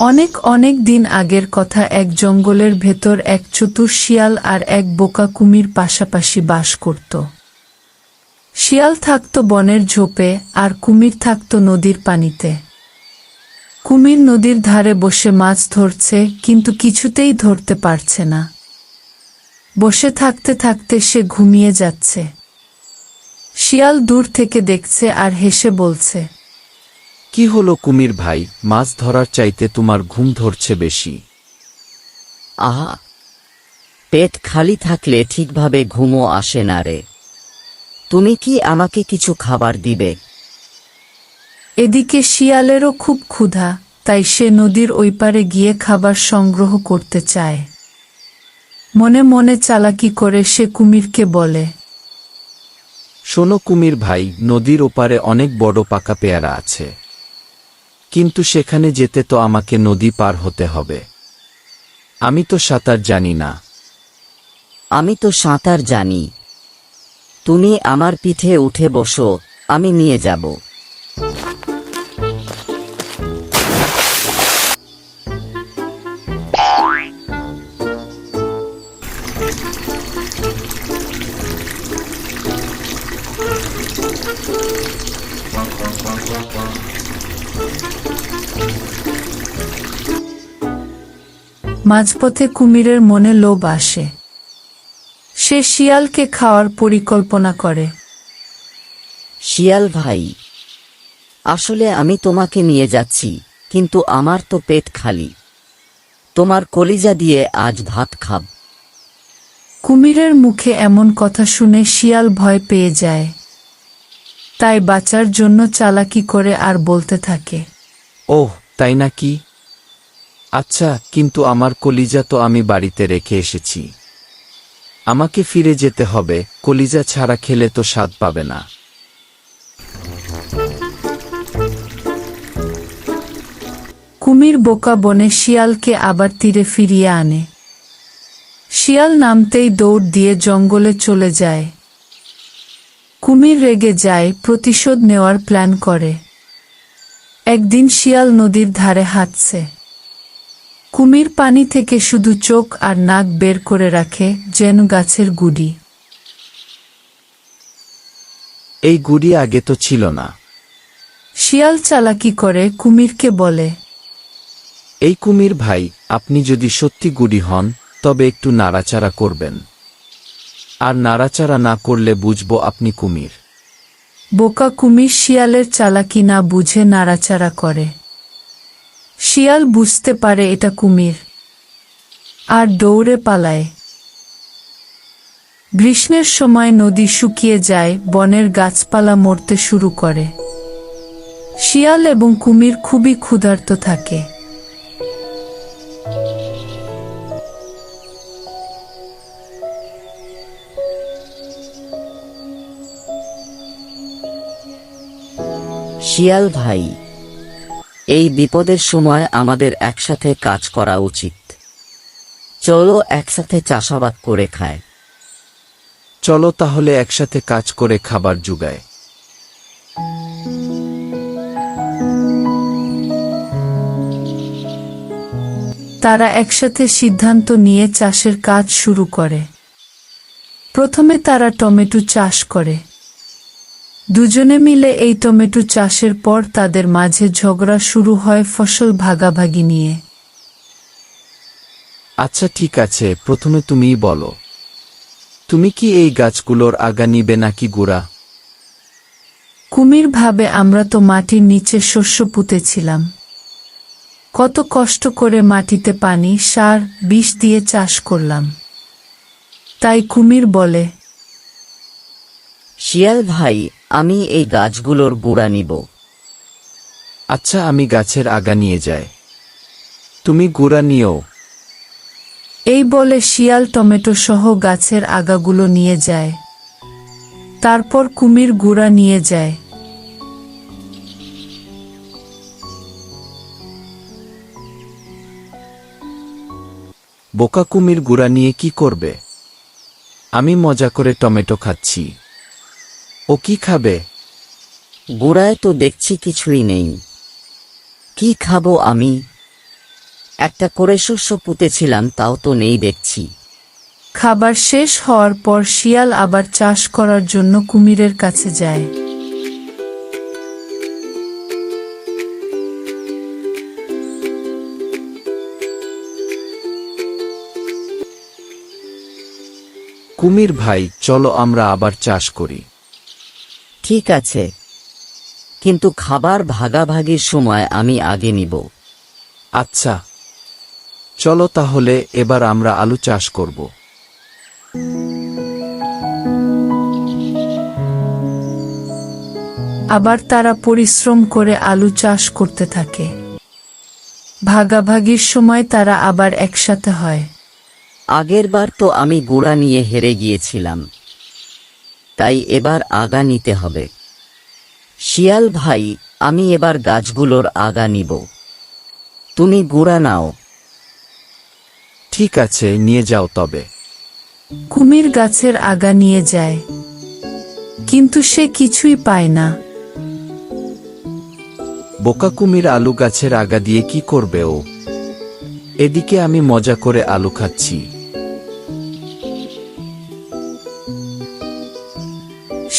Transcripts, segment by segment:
অনেক অনেক দিন আগের কথা এক জঙ্গলের ভেতর এক চতুর শিয়াল আর এক বোকা কুমির পাশাপাশি বাস করত। শিয়াল থাকত বনের ঝোপে আর কুমির থাকত নদীর পানিতে। কুমির নদীর ধারে বসে মাছ ধরছে, কিন্তু কিছুতেই ধরতে পারছে না। বসে থাকতে থাকতে সে ঘুমিয়ে যাচ্ছে। শিয়াল দূর থেকে দেখছে আর হেসে বলছে কি হলো কুমির ভাই? মাছ ধরার চাইতে তোমার ঘুম ধরছে বেশি। আহা পেট খালি থাকলে ঠিকভাবে ঘুমও আসে না রে। তুমি কি আমাকে কিছু খাবার দিবে? এদিকে শিয়ালেরও খুব ক্ষুধা তাই সে নদীর ওই পারে গিয়ে খাবার সংগ্রহ করতে চায়। মনে মনে চালাকি করে সে কুমিরকে বলে শোনো কুমির ভাই নদীর ওপারে অনেক বড় পাকা পেয়ারা আছে। কিন্তু সেখানে যেতে তো আমাকে নদী পার হতে হবে। আমি তো সাঁতার জানি না। আমি তো সাঁতার জানি। তুমি আমার পিঠে উঠে বসো, আমি নিয়ে যাব। মাঝপথে কুমিরের মনে লোভ আসে। সে শিয়ালকে খাওয়ার পরিকল্পনা করে। শিয়াল ভাই আসলে আমি তোমাকে নিয়ে যাচ্ছি কিন্তু আমার তো পেট খালি। তোমার কলিজা দিয়ে আজ ভাত খাব। কুমিরের মুখে এমন কথা শুনে শিয়াল ভয় পেয়ে যায়। তাই বাঁচার জন্য চালাকি করে আর বলতে থাকে। ওহ তাই নাকি? আচ্ছা কিন্তু আমার কলিজা তো আমি বাড়িতে রেখে এসেছি। আমাকে ফিরে যেতে হবে, কলিজা ছাড়া খেলে তো স্বাদ পাবে না। কুমির বোকা বনে শিয়ালকে আবার তীরে ফিরিয়ে আনে। শিয়াল নামতেই দৌড় দিয়ে জঙ্গলে চলে যায়। কুমির রেগে যায়, প্রতিশোধ নেওয়ার প্ল্যান করে। একদিন শিয়াল নদীর ধারে হাঁটছে। কুমির পানি থেকে শুধু চোখ আর নাক বের করে রাখে যেন গাছের গুড়ি। এই গুড়ি আগে তো ছিল না। শিয়াল চালাকি করে কুমিরকে বলে এই কুমির ভাই আপনি যদি সত্যি গুড়ি হন তবে একটু নাড়াচাড়া করবেন। আর নাড়াচাড়া না করলে বুঝব আপনি কুমির। বোকা কুমির শিয়ালের চালাকি না বুঝে নাড়াচাড়া করে। শিয়াল বুঝতে পারে এটা কুমির, আর দৌড়ে পালায়। গ্রীষ্মের সময় নদী শুকিয়ে যায়, বনের গাছপালা মরতে শুরু করে। শিয়াল এবং কুমির খুবই ক্ষুধার্ত থাকে। শিয়াল ভাই এই বিপদের সময় আমাদের একসাথে কাজ করা উচিত। চলো একসাথে চাষাবাদ করে খায় চলো তাহলে একসাথে কাজ করে খাবার জুগায় তারা একসাথে সিদ্ধান্ত নিয়ে চাষের কাজ শুরু করে। প্রথমে তারা টমেটো চাষ করে। দুজনে মিলে এই টমেটো চাষের পর তাদের মাঝে ঝগড়া শুরু হয় ফসল ভাগাভাগি নিয়ে। আচ্ছা ঠিক আছে প্রথমে তুমিই বলো। তুমি কি এই গাছগুলোর আগা নিবে নাকি গুড়া? কুমির ভাবে আমরা তো মাটির নিচে শস্য পুঁতেছিলাম। কত কষ্ট করে মাটিতে পানি সার বিষ দিয়ে চাষ করলাম। তাই কুমির বলে শিয়াল ভাই আমি এই গাছগুলোর গুড়া নিব। আচ্ছা আমি গাছের আগা নিয়ে যাই। তুমি গুড়া নিও। এই বলে শিয়াল টমেটো সহ গাছের আগাগুলো নিয়ে যায়। তারপর কুমির গুড়া নিয়ে যায়। বোকা কুমির গুড়া নিয়ে কি করবে? আমি মজা করে টমেটো খাচ্ছি। ও কি খাবে? গোড়ায় তো দেখছি কিছুই নেই। কি খাব আমি? একটা করে শস্য পুঁতেছিলাম তাও তো নেই দেখছি। খাবার শেষ হওয়ার পর শিয়াল আবার চাষ করার জন্য কুমিরের কাছে যায়। কুমির ভাই চলো আমরা আবার চাষ করি। ঠিক আছে। কিন্তু খাবার ভাগাভাগির সময় আমি আগে নিব। আচ্ছা। চলো তাহলে এবার আমরা আলু চাষ করব। আবার তারা পরিশ্রম করে আলু চাষ করতে থাকে। ভাগাভাগির সময় তারা আবার একসাথে হয়। আগেরবার তো আমি গুড়া নিয়ে হেরে গিয়েছিলাম। তাই এবার আগা নিতে হবে। শিয়াল ভাই আমি এবার গাছগুলোর আগা নিব। তুমি গুড়া নাও। ঠিক আছে নিয়ে যাও তবে। কুমির গাছের আগা নিয়ে যায় কিন্তু সে কিছুই পায় না। বোকা কুমির আলু গাছের আগা দিয়ে কি করবে ও? এদিকে আমি মজা করে আলু খাচ্ছি।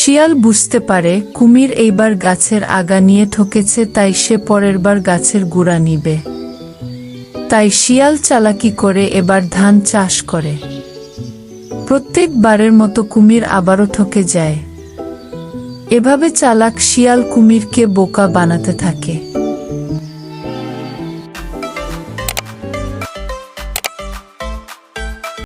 শিয়াল বুঝতে পারে কুমির এইবার গাছের আগা নিয়ে ঠকেছে, তাই সে পরের বার গাছের গুড়া নিবে। তাই শিয়াল চালাকি করে এবার ধান চাষ করে। প্রত্যেকবারের মতো কুমির আবারও ঠকে যায়। এভাবে চালাক শিয়াল কুমিরকে বোকা বানাতে থাকে।